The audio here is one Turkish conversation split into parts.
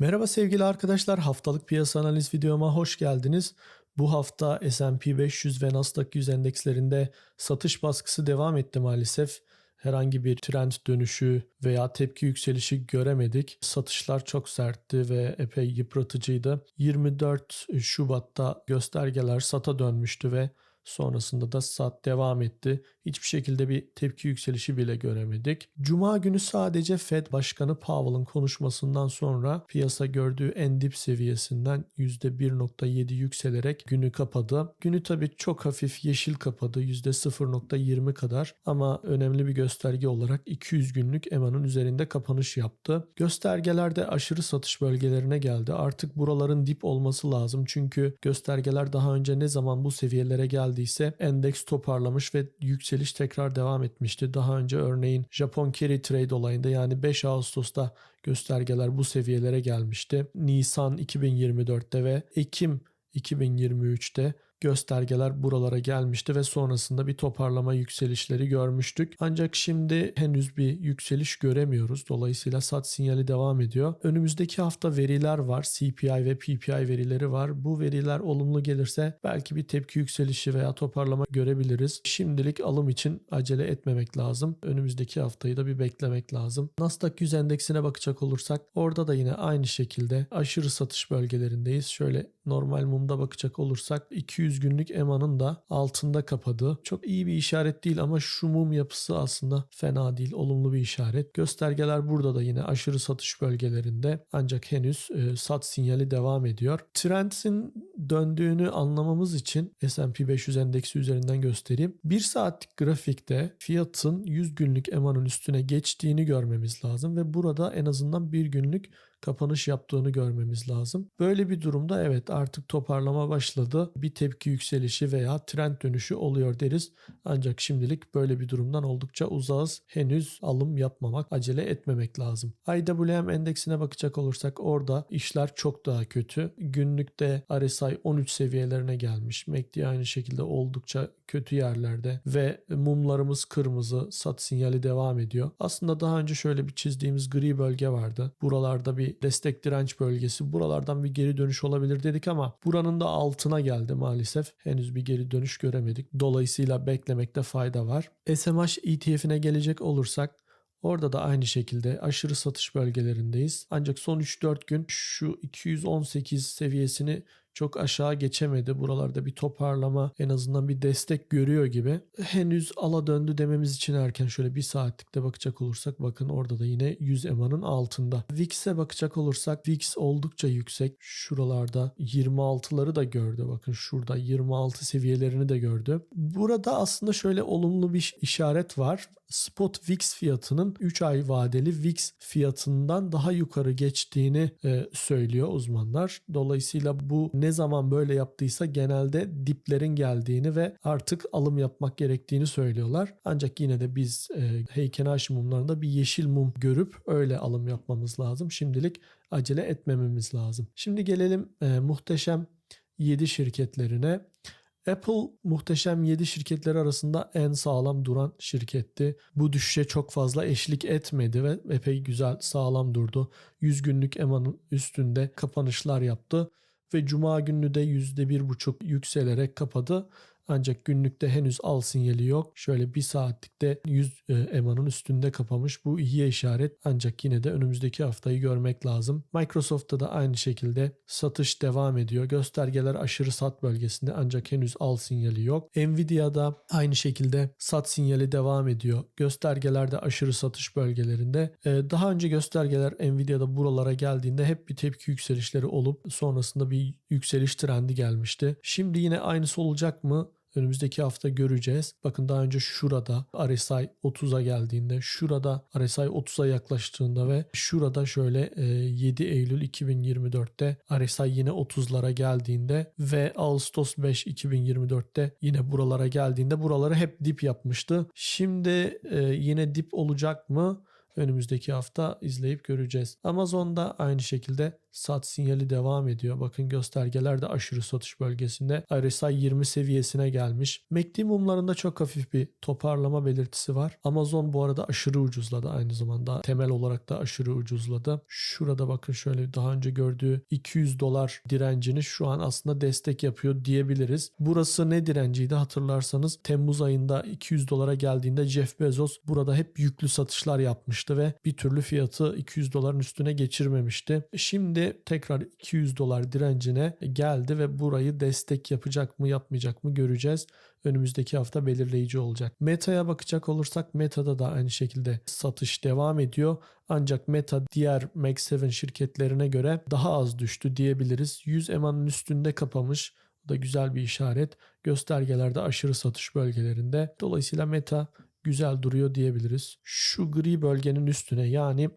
Merhaba sevgili arkadaşlar, haftalık piyasa analiz videoma hoş geldiniz. Bu hafta S&P 500 ve Nasdaq 100 endekslerinde satış baskısı devam etti maalesef. Herhangi bir trend dönüşü veya tepki yükselişi göremedik. Satışlar çok sertti ve epey yıpratıcıydı. 24 Şubat'ta göstergeler sata dönmüştü ve Sonrasında da sat devam etti. Hiçbir şekilde bir tepki yükselişi bile göremedik. Cuma günü sadece Fed Başkanı Powell'ın konuşmasından sonra piyasa gördüğü en dip seviyesinden %1.7 yükselerek günü kapadı. Günü tabii çok hafif yeşil kapadı %0.20 kadar ama önemli bir gösterge olarak 200 günlük EMA'nın üzerinde kapanış yaptı. Göstergelerde aşırı satış bölgelerine geldi. Artık buraların dip olması lazım çünkü göstergeler daha önce ne zaman bu seviyelere geldi geldiyse endeks toparlamış ve yükseliş tekrar devam etmişti. Daha önce örneğin Japon carry trade olayında yani 5 Ağustos'ta göstergeler bu seviyelere gelmişti. Nisan 2024'te ve Ekim 2023'te göstergeler buralara gelmişti ve sonrasında bir toparlama yükselişleri görmüştük. Ancak şimdi henüz bir yükseliş göremiyoruz. Dolayısıyla sat sinyali devam ediyor. Önümüzdeki hafta veriler var. CPI ve PPI verileri var. Bu veriler olumlu gelirse belki bir tepki yükselişi veya toparlama görebiliriz. Şimdilik alım için acele etmemek lazım. Önümüzdeki haftayı da bir beklemek lazım. Nasdaq 100 endeksine bakacak olursak orada da yine aynı şekilde aşırı satış bölgelerindeyiz. Şöyle normal mumda bakacak olursak 200 günlük EMA'nın da altında kapadı. Çok iyi bir işaret değil ama şu mum yapısı aslında fena değil. Olumlu bir işaret. Göstergeler burada da yine aşırı satış bölgelerinde ancak henüz e, sat sinyali devam ediyor. Trend'in döndüğünü anlamamız için S&P 500 endeksi üzerinden göstereyim. 1 saatlik grafikte fiyatın 100 günlük EMA'nın üstüne geçtiğini görmemiz lazım ve burada en azından bir günlük kapanış yaptığını görmemiz lazım. Böyle bir durumda evet artık toparlama başladı. Bir tepki yükselişi veya trend dönüşü oluyor deriz. Ancak şimdilik böyle bir durumdan oldukça uzağız. Henüz alım yapmamak, acele etmemek lazım. IWM endeksine bakacak olursak orada işler çok daha kötü. Günlükte RSI 13 seviyelerine gelmiş. MACD aynı şekilde oldukça kötü yerlerde ve mumlarımız kırmızı, sat sinyali devam ediyor. Aslında daha önce şöyle bir çizdiğimiz gri bölge vardı. Buralarda bir destek direnç bölgesi. Buralardan bir geri dönüş olabilir dedik ama buranın da altına geldi maalesef. Henüz bir geri dönüş göremedik. Dolayısıyla beklemekte fayda var. SMH ETF'ine gelecek olursak Orada da aynı şekilde aşırı satış bölgelerindeyiz. Ancak son 3-4 gün şu 218 seviyesini çok aşağı geçemedi. Buralarda bir toparlama en azından bir destek görüyor gibi. Henüz ala döndü dememiz için erken şöyle bir saatlikte bakacak olursak bakın orada da yine 100 EMA'nın altında. VIX'e bakacak olursak VIX oldukça yüksek. Şuralarda 26'ları da gördü. Bakın şurada 26 seviyelerini de gördü. Burada aslında şöyle olumlu bir işaret var. Spot VIX fiyatının 3 ay vadeli VIX fiyatından daha yukarı geçtiğini e, söylüyor uzmanlar. Dolayısıyla bu ne zaman böyle yaptıysa genelde diplerin geldiğini ve artık alım yapmak gerektiğini söylüyorlar. Ancak yine de biz e, Heikenhashi mumlarında bir yeşil mum görüp öyle alım yapmamız lazım. Şimdilik acele etmememiz lazım. Şimdi gelelim e, muhteşem 7 şirketlerine. Apple muhteşem 7 şirketleri arasında en sağlam duran şirketti. Bu düşüşe çok fazla eşlik etmedi ve epey güzel sağlam durdu. 100 günlük EMA'nın üstünde kapanışlar yaptı ve cuma günü de %1,5 yükselerek kapadı. Ancak günlükte henüz al sinyali yok. Şöyle bir saatlikte 100 e, EMA'nın üstünde kapamış. Bu iyi işaret ancak yine de önümüzdeki haftayı görmek lazım. Microsoft'ta da aynı şekilde satış devam ediyor. Göstergeler aşırı sat bölgesinde ancak henüz al sinyali yok. Nvidia'da aynı şekilde sat sinyali devam ediyor. Göstergelerde aşırı satış bölgelerinde. E, daha önce göstergeler Nvidia'da buralara geldiğinde hep bir tepki yükselişleri olup sonrasında bir yükseliş trendi gelmişti. Şimdi yine aynısı olacak mı? Önümüzdeki hafta göreceğiz. Bakın daha önce şurada RSI 30'a geldiğinde, şurada RSI 30'a yaklaştığında ve şurada şöyle 7 e, Eylül 2024'te RSI yine 30'lara geldiğinde ve Ağustos 5 2024'te yine buralara geldiğinde buraları hep dip yapmıştı. Şimdi e, yine dip olacak mı? önümüzdeki hafta izleyip göreceğiz. Amazon'da aynı şekilde sat sinyali devam ediyor. Bakın göstergeler de aşırı satış bölgesinde. RSI 20 seviyesine gelmiş. MACD mumlarında çok hafif bir toparlama belirtisi var. Amazon bu arada aşırı ucuzladı aynı zamanda. Temel olarak da aşırı ucuzladı. Şurada bakın şöyle daha önce gördüğü 200 dolar direncini şu an aslında destek yapıyor diyebiliriz. Burası ne direnciydi hatırlarsanız Temmuz ayında 200 dolara geldiğinde Jeff Bezos burada hep yüklü satışlar yapmıştı ve bir türlü fiyatı 200 doların üstüne geçirmemişti. Şimdi tekrar 200 dolar direncine geldi ve burayı destek yapacak mı yapmayacak mı göreceğiz. Önümüzdeki hafta belirleyici olacak. Meta'ya bakacak olursak Meta'da da aynı şekilde satış devam ediyor. Ancak Meta diğer Max 7 şirketlerine göre daha az düştü diyebiliriz. 100 EMA'nın üstünde kapamış. Bu da güzel bir işaret. Göstergelerde aşırı satış bölgelerinde. Dolayısıyla Meta güzel duruyor diyebiliriz. Şu gri bölgenin üstüne yani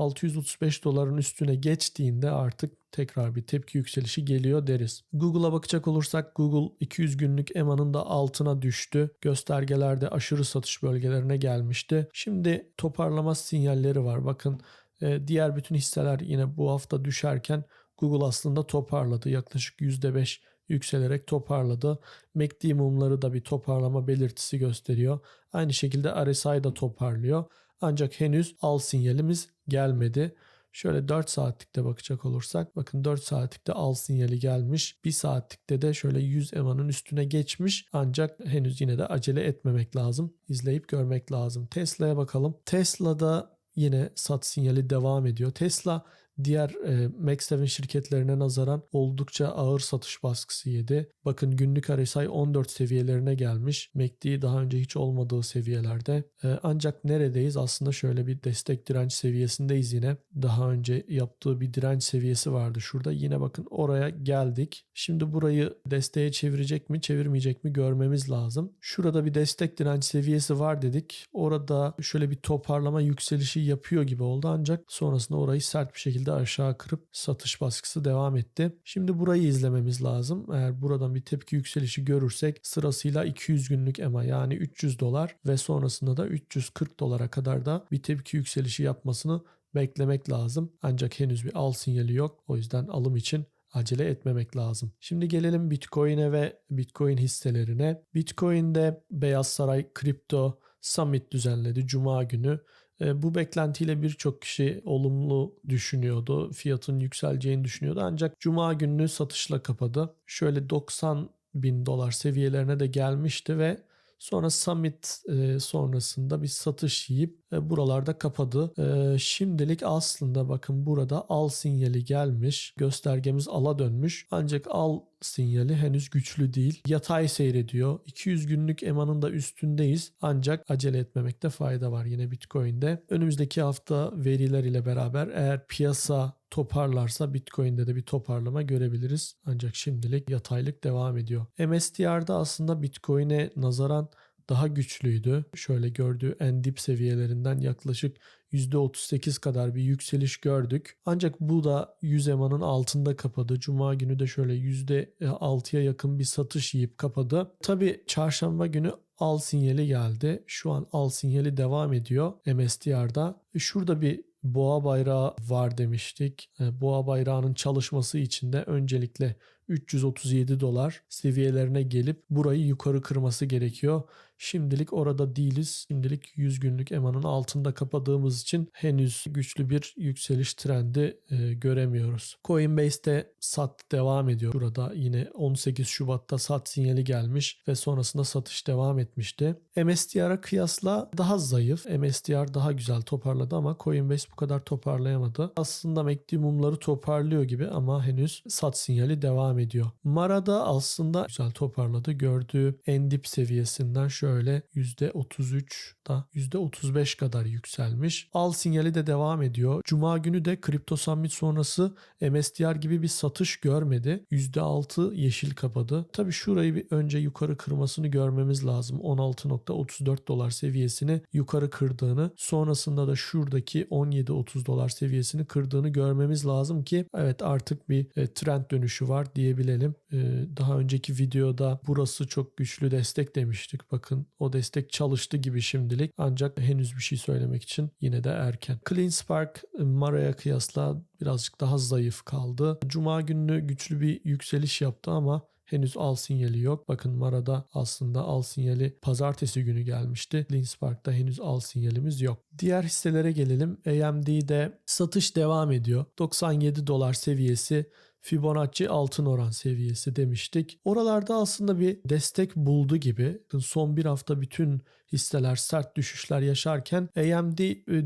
635 doların üstüne geçtiğinde artık tekrar bir tepki yükselişi geliyor deriz. Google'a bakacak olursak Google 200 günlük EMA'nın da altına düştü. Göstergelerde aşırı satış bölgelerine gelmişti. Şimdi toparlama sinyalleri var. Bakın e, diğer bütün hisseler yine bu hafta düşerken Google aslında toparladı. Yaklaşık %5 yükselerek toparladı. MACD mumları da bir toparlama belirtisi gösteriyor. Aynı şekilde RSI da toparlıyor. Ancak henüz al sinyalimiz gelmedi. Şöyle 4 saatlikte bakacak olursak bakın 4 saatlikte al sinyali gelmiş. 1 saatlikte de şöyle 100 EMA'nın üstüne geçmiş. Ancak henüz yine de acele etmemek lazım. İzleyip görmek lazım. Tesla'ya bakalım. Tesla'da yine sat sinyali devam ediyor. Tesla diğer e, Max 7 şirketlerine nazaran oldukça ağır satış baskısı yedi. Bakın günlük RSI 14 seviyelerine gelmiş. MACD daha önce hiç olmadığı seviyelerde. E, ancak neredeyiz? Aslında şöyle bir destek direnç seviyesindeyiz yine. Daha önce yaptığı bir direnç seviyesi vardı şurada. Yine bakın oraya geldik. Şimdi burayı desteğe çevirecek mi çevirmeyecek mi görmemiz lazım. Şurada bir destek direnç seviyesi var dedik. Orada şöyle bir toparlama yükselişi yapıyor gibi oldu ancak sonrasında orayı sert bir şekilde aşağı kırıp satış baskısı devam etti. Şimdi burayı izlememiz lazım. Eğer buradan bir tepki yükselişi görürsek sırasıyla 200 günlük EMA yani 300 dolar ve sonrasında da 340 dolara kadar da bir tepki yükselişi yapmasını beklemek lazım. Ancak henüz bir al sinyali yok. O yüzden alım için acele etmemek lazım. Şimdi gelelim Bitcoin'e ve Bitcoin hisselerine. Bitcoin'de Beyaz Saray Kripto Summit düzenledi Cuma günü. E, bu beklentiyle birçok kişi olumlu düşünüyordu. Fiyatın yükseleceğini düşünüyordu. Ancak Cuma gününü satışla kapadı. Şöyle 90 bin dolar seviyelerine de gelmişti ve Sonra Summit e, sonrasında bir satış yiyip e, buralarda kapadı. E, şimdilik aslında bakın burada al sinyali gelmiş. Göstergemiz ala dönmüş. Ancak al sinyali henüz güçlü değil. Yatay seyrediyor. 200 günlük EMA'nın da üstündeyiz. Ancak acele etmemekte fayda var yine Bitcoin'de. Önümüzdeki hafta veriler ile beraber eğer piyasa toparlarsa Bitcoin'de de bir toparlama görebiliriz. Ancak şimdilik yataylık devam ediyor. MSTR'da aslında Bitcoin'e nazaran daha güçlüydü. Şöyle gördüğü en dip seviyelerinden yaklaşık %38 kadar bir yükseliş gördük. Ancak bu da 100 EMA'nın altında kapadı. Cuma günü de şöyle %6'ya yakın bir satış yiyip kapadı. Tabi çarşamba günü al sinyali geldi. Şu an al sinyali devam ediyor MSTR'da. Şurada bir boğa bayrağı var demiştik. E, boğa bayrağının çalışması için de öncelikle 337 dolar seviyelerine gelip burayı yukarı kırması gerekiyor. Şimdilik orada değiliz. Şimdilik 100 günlük EMA'nın altında kapadığımız için henüz güçlü bir yükseliş trendi e, göremiyoruz. Coinbase'de sat devam ediyor. Burada yine 18 Şubat'ta sat sinyali gelmiş ve sonrasında satış devam etmişti. MSTR'a kıyasla daha zayıf. MSTR daha güzel toparladı ama Coinbase bu kadar toparlayamadı. Aslında MACD toparlıyor gibi ama henüz sat sinyali devam ediyor. Mara'da aslında güzel toparladı. Gördüğü en dip seviyesinden şöyle %33 %35 kadar yükselmiş. Al sinyali de devam ediyor. Cuma günü de Crypto Summit sonrası MSTR gibi bir satış görmedi. %6 yeşil kapadı. Tabi şurayı bir önce yukarı kırmasını görmemiz lazım. 16.34 dolar seviyesini yukarı kırdığını sonrasında da şuradaki 17.30 dolar seviyesini kırdığını görmemiz lazım ki evet artık bir e, trend dönüşü var diyebilelim. Ee, daha önceki videoda burası çok güçlü destek demiştik. Bakın o destek çalıştı gibi şimdilik. Ancak henüz bir şey söylemek için yine de erken. Clean Spark Mara'ya kıyasla birazcık daha zayıf kaldı. Cuma günü güçlü bir yükseliş yaptı ama henüz al sinyali yok. Bakın Mara'da aslında al sinyali pazartesi günü gelmişti. Linspark'ta henüz al sinyalimiz yok. Diğer hisselere gelelim. AMD'de satış devam ediyor. 97 dolar seviyesi Fibonacci altın oran seviyesi demiştik. Oralarda aslında bir destek buldu gibi. Son bir hafta bütün hisseler sert düşüşler yaşarken AMD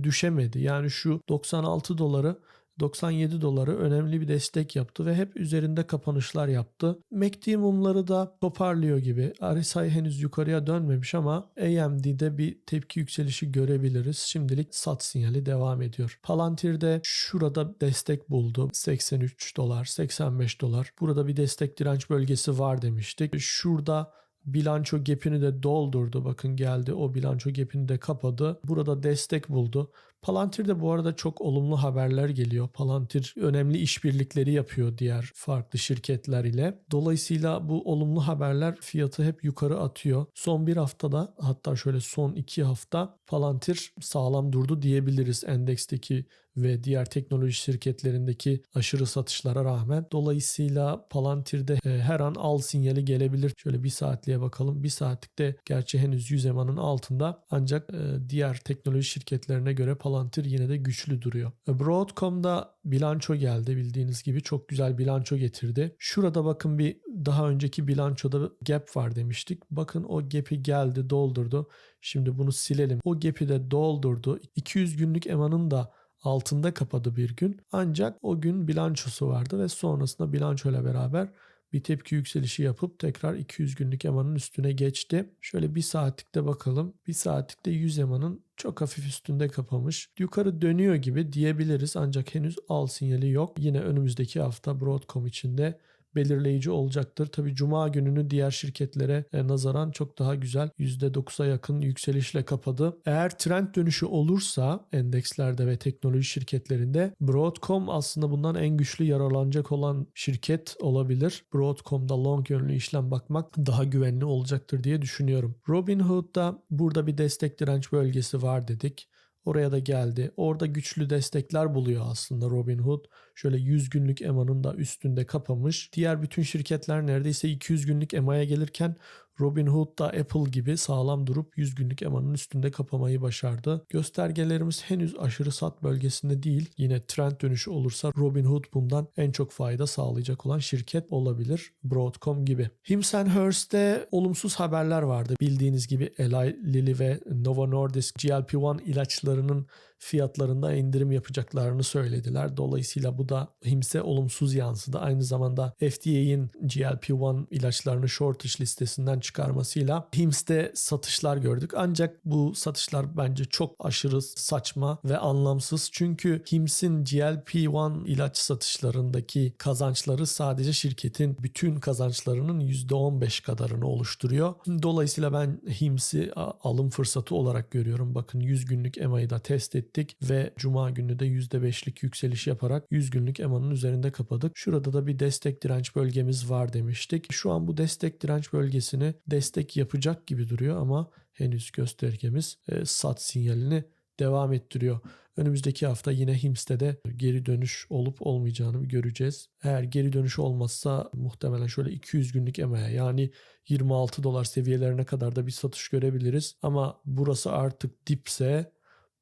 düşemedi. Yani şu 96 doları 97 doları önemli bir destek yaptı ve hep üzerinde kapanışlar yaptı. MACD mumları da toparlıyor gibi. RSI henüz yukarıya dönmemiş ama AMD'de bir tepki yükselişi görebiliriz. Şimdilik sat sinyali devam ediyor. Palantir'de şurada destek buldu. 83 dolar, 85 dolar. Burada bir destek direnç bölgesi var demiştik. Şurada bilanço gap'ini de doldurdu. Bakın geldi o bilanço gap'ini de kapadı. Burada destek buldu. Palantir'de bu arada çok olumlu haberler geliyor. Palantir önemli işbirlikleri yapıyor diğer farklı şirketler ile. Dolayısıyla bu olumlu haberler fiyatı hep yukarı atıyor. Son bir haftada hatta şöyle son iki hafta Palantir sağlam durdu diyebiliriz endeksteki ve diğer teknoloji şirketlerindeki aşırı satışlara rağmen. Dolayısıyla Palantir'de e, her an al sinyali gelebilir. Şöyle bir saatliğe bakalım. Bir saatlikte gerçi henüz 100 emanın altında ancak e, diğer teknoloji şirketlerine göre Palantir yine de güçlü duruyor. E, Broadcom'da bilanço geldi bildiğiniz gibi çok güzel bilanço getirdi. Şurada bakın bir daha önceki bilançoda gap var demiştik. Bakın o gap'i geldi doldurdu. Şimdi bunu silelim. O gap'i de doldurdu. 200 günlük emanın da altında kapadı bir gün. Ancak o gün bilançosu vardı ve sonrasında bilançoyla beraber bir tepki yükselişi yapıp tekrar 200 günlük emanın üstüne geçti. Şöyle bir saatlikte bakalım. Bir saatlikte 100 emanın çok hafif üstünde kapamış. Yukarı dönüyor gibi diyebiliriz ancak henüz al sinyali yok. Yine önümüzdeki hafta Broadcom içinde belirleyici olacaktır. Tabi cuma gününü diğer şirketlere e, nazaran çok daha güzel %9'a yakın yükselişle kapadı. Eğer trend dönüşü olursa endekslerde ve teknoloji şirketlerinde Broadcom aslında bundan en güçlü yararlanacak olan şirket olabilir. Broadcom'da long yönlü işlem bakmak daha güvenli olacaktır diye düşünüyorum. Robinhood'da burada bir destek direnç bölgesi var dedik. Oraya da geldi. Orada güçlü destekler buluyor aslında Robinhood. Şöyle 100 günlük EMA'nın da üstünde kapamış. Diğer bütün şirketler neredeyse 200 günlük EMA'ya gelirken Robinhood da Apple gibi sağlam durup 100 günlük EMA'nın üstünde kapamayı başardı. Göstergelerimiz henüz aşırı sat bölgesinde değil. Yine trend dönüşü olursa Robinhood bundan en çok fayda sağlayacak olan şirket olabilir. Broadcom gibi. Hims Hearst'te olumsuz haberler vardı. Bildiğiniz gibi Eli Lilly ve Novo Nordisk GLP-1 ilaçlarının fiyatlarında indirim yapacaklarını söylediler. Dolayısıyla bu da HIMS'e olumsuz yansıdı. Aynı zamanda FDA'in GLP-1 ilaçlarını shortage listesinden çıkarmasıyla HIMS'te satışlar gördük. Ancak bu satışlar bence çok aşırı saçma ve anlamsız. Çünkü HIMS'in GLP-1 ilaç satışlarındaki kazançları sadece şirketin bütün kazançlarının %15 kadarını oluşturuyor. Dolayısıyla ben HIMS'i alım fırsatı olarak görüyorum. Bakın 100 günlük EMA'yı da test ettim ettik ve cuma günü de %5'lik yükseliş yaparak 100 günlük EMA'nın üzerinde kapadık. Şurada da bir destek direnç bölgemiz var demiştik. Şu an bu destek direnç bölgesini destek yapacak gibi duruyor ama henüz göstergemiz e, sat sinyalini devam ettiriyor. Önümüzdeki hafta yine HIMS'te de geri dönüş olup olmayacağını göreceğiz. Eğer geri dönüş olmazsa muhtemelen şöyle 200 günlük EMA'ya yani 26 dolar seviyelerine kadar da bir satış görebiliriz. Ama burası artık dipse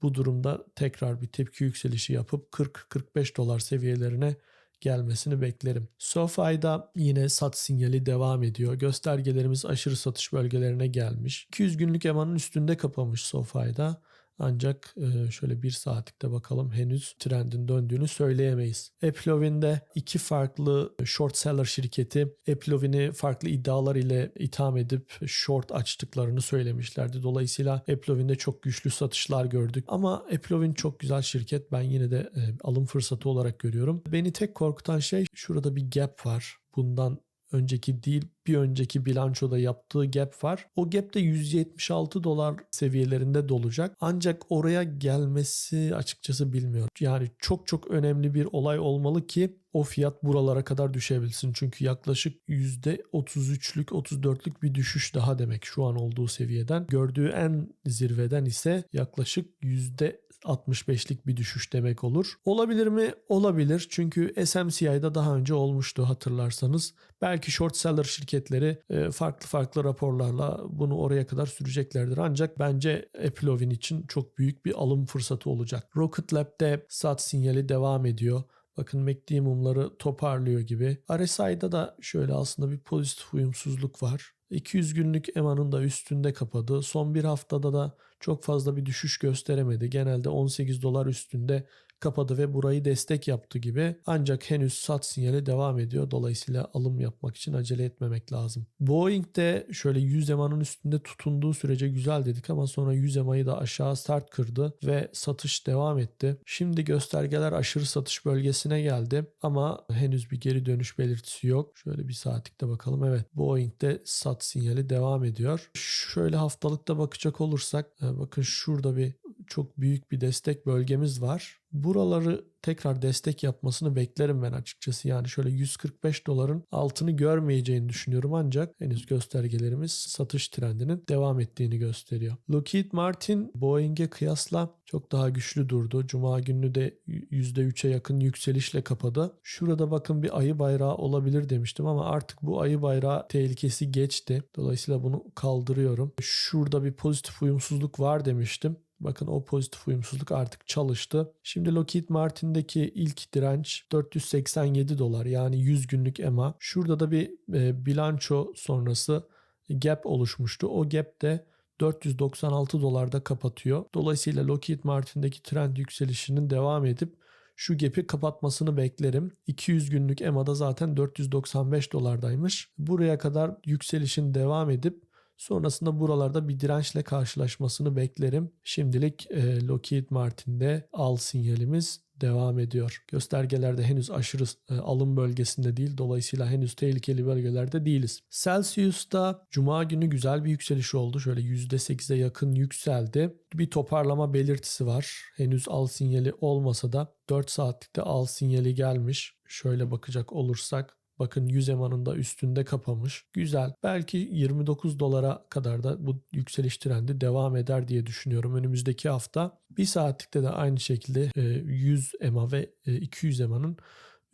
bu durumda tekrar bir tepki yükselişi yapıp 40-45 dolar seviyelerine gelmesini beklerim. SoFi'da yine sat sinyali devam ediyor. Göstergelerimiz aşırı satış bölgelerine gelmiş. 200 günlük emanın üstünde kapamış SoFi'da. Ancak e, şöyle bir saatlikte bakalım henüz trendin döndüğünü söyleyemeyiz. Eplovin'de iki farklı short seller şirketi Eplovin'i farklı iddialar ile itham edip short açtıklarını söylemişlerdi. Dolayısıyla Eplovin'de çok güçlü satışlar gördük. Ama Eplovin çok güzel şirket. Ben yine de e, alım fırsatı olarak görüyorum. Beni tek korkutan şey şurada bir gap var. Bundan önceki değil bir önceki bilançoda yaptığı gap var. O gap de 176 dolar seviyelerinde dolacak. Ancak oraya gelmesi açıkçası bilmiyorum. Yani çok çok önemli bir olay olmalı ki o fiyat buralara kadar düşebilsin. Çünkü yaklaşık %33'lük 34'lük bir düşüş daha demek şu an olduğu seviyeden. Gördüğü en zirveden ise yaklaşık %65'lik bir düşüş demek olur. Olabilir mi? Olabilir. Çünkü SMCI'da daha önce olmuştu hatırlarsanız. Belki short seller şirketleri e, farklı farklı raporlarla bunu oraya kadar süreceklerdir. Ancak bence Eplovin için çok büyük bir alım fırsatı olacak. Rocket Lab'de sat sinyali devam ediyor. Bakın MACD mumları toparlıyor gibi. RSI'da da şöyle aslında bir pozitif uyumsuzluk var. 200 günlük EMA'nın da üstünde kapadı. Son bir haftada da çok fazla bir düşüş gösteremedi. Genelde 18 dolar üstünde kapadı ve burayı destek yaptı gibi. Ancak henüz sat sinyali devam ediyor. Dolayısıyla alım yapmak için acele etmemek lazım. Boeing de şöyle 100 EMA'nın üstünde tutunduğu sürece güzel dedik ama sonra 100 EMA'yı da aşağı start kırdı ve satış devam etti. Şimdi göstergeler aşırı satış bölgesine geldi ama henüz bir geri dönüş belirtisi yok. Şöyle bir saatlikte bakalım. Evet Boeing'de sat sinyali devam ediyor. Şöyle haftalıkta bakacak olursak e, bakın şurada bir çok büyük bir destek bölgemiz var. Buraları tekrar destek yapmasını beklerim ben açıkçası. Yani şöyle 145 doların altını görmeyeceğini düşünüyorum ancak henüz göstergelerimiz satış trendinin devam ettiğini gösteriyor. Lockheed Martin Boeing'e kıyasla çok daha güçlü durdu. Cuma günü de %3'e yakın yükselişle kapadı. Şurada bakın bir ayı bayrağı olabilir demiştim ama artık bu ayı bayrağı tehlikesi geçti. Dolayısıyla bunu kaldırıyorum. Şurada bir pozitif uyumsuzluk var demiştim. Bakın o pozitif uyumsuzluk artık çalıştı. Şimdi Lockheed Martin'deki ilk direnç 487 dolar yani 100 günlük EMA. Şurada da bir e, bilanço sonrası gap oluşmuştu. O gap de 496 dolarda kapatıyor. Dolayısıyla Lockheed Martin'deki trend yükselişinin devam edip şu gap'i kapatmasını beklerim. 200 günlük EMA'da zaten 495 dolardaymış. Buraya kadar yükselişin devam edip Sonrasında buralarda bir dirençle karşılaşmasını beklerim. Şimdilik e, Lockheed Martin'de al sinyalimiz devam ediyor. Göstergelerde henüz aşırı e, alım bölgesinde değil. Dolayısıyla henüz tehlikeli bölgelerde değiliz. Celsius'ta cuma günü güzel bir yükseliş oldu. Şöyle %8'e yakın yükseldi. Bir toparlama belirtisi var. Henüz al sinyali olmasa da 4 saatlikte al sinyali gelmiş. Şöyle bakacak olursak Bakın 100 emanın da üstünde kapamış. Güzel. Belki 29 dolara kadar da bu yükseliş trendi devam eder diye düşünüyorum önümüzdeki hafta. Bir saatlikte de aynı şekilde 100 e, ema ve 200 e, emanın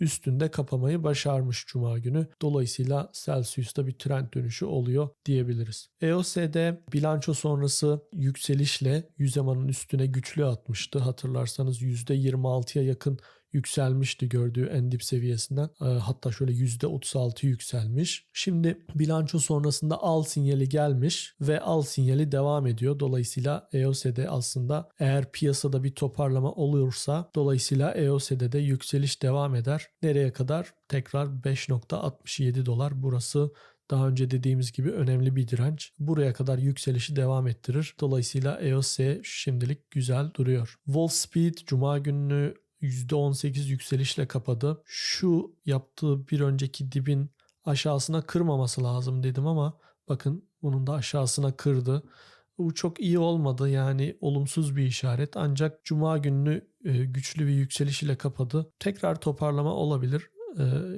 üstünde kapamayı başarmış Cuma günü. Dolayısıyla Celsius'ta bir trend dönüşü oluyor diyebiliriz. EOS'de bilanço sonrası yükselişle 100 emanın üstüne güçlü atmıştı. Hatırlarsanız %26'ya yakın yükselmişti gördüğü en dip seviyesinden. E, hatta şöyle %36 yükselmiş. Şimdi bilanço sonrasında al sinyali gelmiş ve al sinyali devam ediyor. Dolayısıyla EOS'de aslında eğer piyasada bir toparlama olursa dolayısıyla EOS'de de yükseliş devam eder. Nereye kadar? Tekrar 5.67 dolar burası daha önce dediğimiz gibi önemli bir direnç. Buraya kadar yükselişi devam ettirir. Dolayısıyla EOS şimdilik güzel duruyor. Wolf Speed Cuma gününü %18 yükselişle kapadı. Şu yaptığı bir önceki dibin aşağısına kırmaması lazım dedim ama bakın bunun da aşağısına kırdı. Bu çok iyi olmadı yani olumsuz bir işaret ancak cuma gününü e, güçlü bir yükseliş ile kapadı. Tekrar toparlama olabilir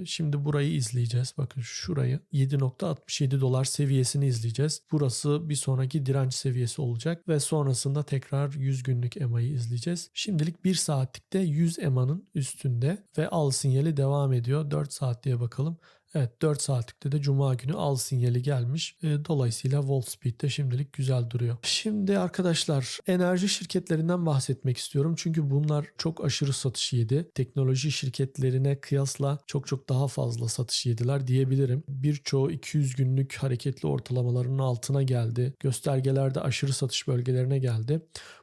şimdi burayı izleyeceğiz. Bakın şurayı 7.67 dolar seviyesini izleyeceğiz. Burası bir sonraki direnç seviyesi olacak ve sonrasında tekrar 100 günlük EMA'yı izleyeceğiz. Şimdilik 1 saatlikte 100 EMA'nın üstünde ve al sinyali devam ediyor. 4 saat diye bakalım. Evet 4 saatlikte de cuma günü al sinyali gelmiş. E, dolayısıyla Wolfspeed de şimdilik güzel duruyor. Şimdi arkadaşlar enerji şirketlerinden bahsetmek istiyorum. Çünkü bunlar çok aşırı satış yedi. Teknoloji şirketlerine kıyasla çok çok daha fazla satış yediler diyebilirim. Birçoğu 200 günlük hareketli ortalamalarının altına geldi. Göstergelerde aşırı satış bölgelerine geldi.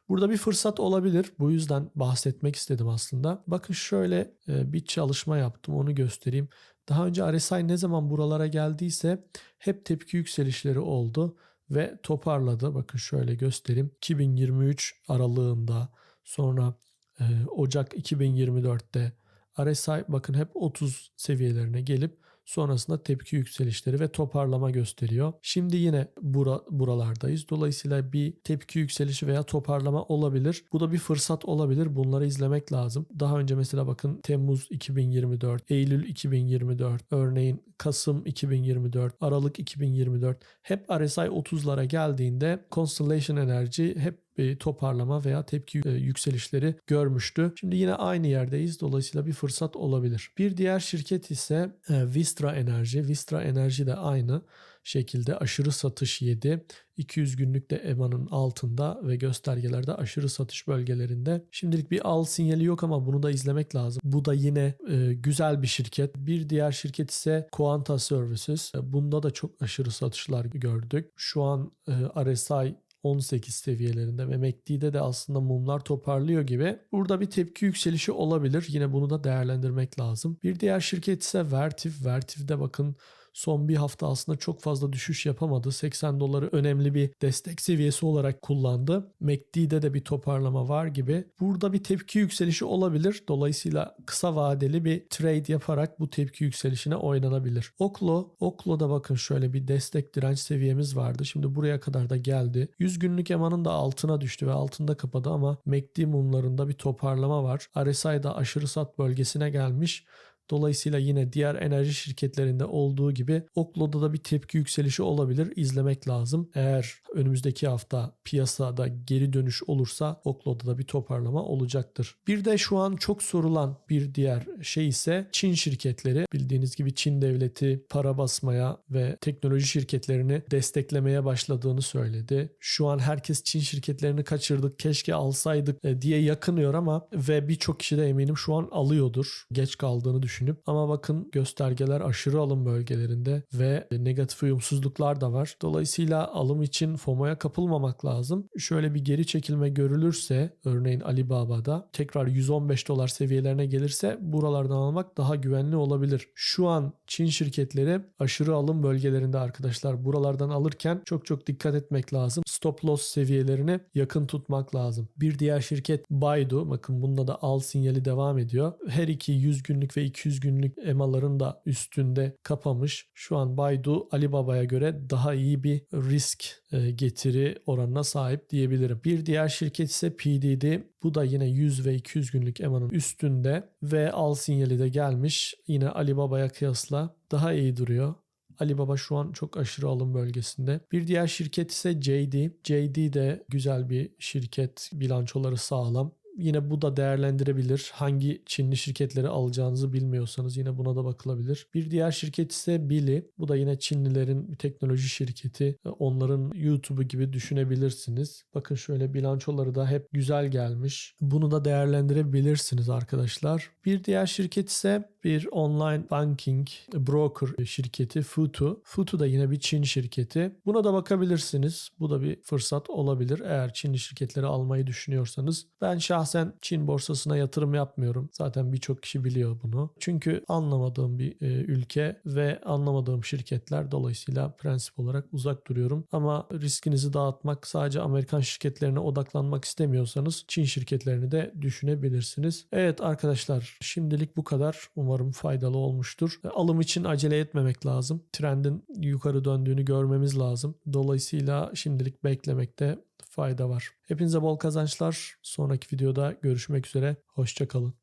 Burada bir fırsat olabilir. Bu yüzden bahsetmek istedim aslında. Bakın şöyle e, bir çalışma yaptım onu göstereyim. Daha önce RSI ne zaman buralara geldiyse hep tepki yükselişleri oldu ve toparladı. Bakın şöyle göstereyim. 2023 aralığında sonra e, Ocak 2024'te RSI bakın hep 30 seviyelerine gelip Sonrasında tepki yükselişleri ve toparlama gösteriyor. Şimdi yine bura, buralardayız. Dolayısıyla bir tepki yükselişi veya toparlama olabilir. Bu da bir fırsat olabilir. Bunları izlemek lazım. Daha önce mesela bakın Temmuz 2024, Eylül 2024, örneğin Kasım 2024, Aralık 2024 hep RSI 30'lara geldiğinde Constellation Enerji hep toparlama veya tepki e, yükselişleri görmüştü. Şimdi yine aynı yerdeyiz. Dolayısıyla bir fırsat olabilir. Bir diğer şirket ise e, Vistra Enerji. Vistra Enerji de aynı şekilde aşırı satış yedi. 200 günlük de EMA'nın altında ve göstergelerde aşırı satış bölgelerinde. Şimdilik bir al sinyali yok ama bunu da izlemek lazım. Bu da yine e, güzel bir şirket. Bir diğer şirket ise Quanta Services. E, bunda da çok aşırı satışlar gördük. Şu an e, RSI 18 seviyelerinde ve MACD'de de aslında mumlar toparlıyor gibi. Burada bir tepki yükselişi olabilir. Yine bunu da değerlendirmek lazım. Bir diğer şirket ise Vertiv. Vertiv'de bakın son bir hafta aslında çok fazla düşüş yapamadı. 80 doları önemli bir destek seviyesi olarak kullandı. MACD'de de bir toparlama var gibi. Burada bir tepki yükselişi olabilir. Dolayısıyla kısa vadeli bir trade yaparak bu tepki yükselişine oynanabilir. Oklo, Oklo'da bakın şöyle bir destek direnç seviyemiz vardı. Şimdi buraya kadar da geldi. 100 günlük emanın da altına düştü ve altında kapadı ama MACD mumlarında bir toparlama var. RSI'da aşırı sat bölgesine gelmiş. Dolayısıyla yine diğer enerji şirketlerinde olduğu gibi Oklo'da da bir tepki yükselişi olabilir. İzlemek lazım. Eğer önümüzdeki hafta piyasada geri dönüş olursa Oklo'da da bir toparlama olacaktır. Bir de şu an çok sorulan bir diğer şey ise Çin şirketleri. Bildiğiniz gibi Çin devleti para basmaya ve teknoloji şirketlerini desteklemeye başladığını söyledi. Şu an herkes Çin şirketlerini kaçırdık keşke alsaydık e, diye yakınıyor ama ve birçok kişi de eminim şu an alıyordur. Geç kaldığını düşünüyorum düşünüp ama bakın göstergeler aşırı alım bölgelerinde ve negatif uyumsuzluklar da var. Dolayısıyla alım için FOMO'ya kapılmamak lazım. Şöyle bir geri çekilme görülürse örneğin Alibaba'da tekrar 115 dolar seviyelerine gelirse buralardan almak daha güvenli olabilir. Şu an Çin şirketleri aşırı alım bölgelerinde arkadaşlar. Buralardan alırken çok çok dikkat etmek lazım. Stop loss seviyelerini yakın tutmak lazım. Bir diğer şirket Baidu. Bakın bunda da al sinyali devam ediyor. Her iki 100 günlük ve 200 200 günlük emaların da üstünde kapamış. Şu an Baidu Alibaba'ya göre daha iyi bir risk e, getiri oranına sahip diyebilirim. Bir diğer şirket ise PDD. Bu da yine 100 ve 200 günlük emanın üstünde ve al sinyali de gelmiş. Yine Alibaba'ya kıyasla daha iyi duruyor. Alibaba şu an çok aşırı alım bölgesinde. Bir diğer şirket ise JD. JD de güzel bir şirket. Bilançoları sağlam. Yine bu da değerlendirebilir. Hangi Çinli şirketleri alacağınızı bilmiyorsanız yine buna da bakılabilir. Bir diğer şirket ise Bili. Bu da yine Çinlilerin bir teknoloji şirketi. Onların YouTube'u gibi düşünebilirsiniz. Bakın şöyle bilançoları da hep güzel gelmiş. Bunu da değerlendirebilirsiniz arkadaşlar. Bir diğer şirket ise bir online banking broker şirketi Futu. Futu da yine bir Çin şirketi. Buna da bakabilirsiniz. Bu da bir fırsat olabilir eğer Çinli şirketleri almayı düşünüyorsanız. Ben şahsen Çin borsasına yatırım yapmıyorum. Zaten birçok kişi biliyor bunu. Çünkü anlamadığım bir e, ülke ve anlamadığım şirketler dolayısıyla prensip olarak uzak duruyorum. Ama riskinizi dağıtmak sadece Amerikan şirketlerine odaklanmak istemiyorsanız Çin şirketlerini de düşünebilirsiniz. Evet arkadaşlar şimdilik bu kadar. Umarım Umarım faydalı olmuştur. E, alım için acele etmemek lazım. Trendin yukarı döndüğünü görmemiz lazım. Dolayısıyla şimdilik beklemekte fayda var. Hepinize bol kazançlar. Sonraki videoda görüşmek üzere. Hoşçakalın.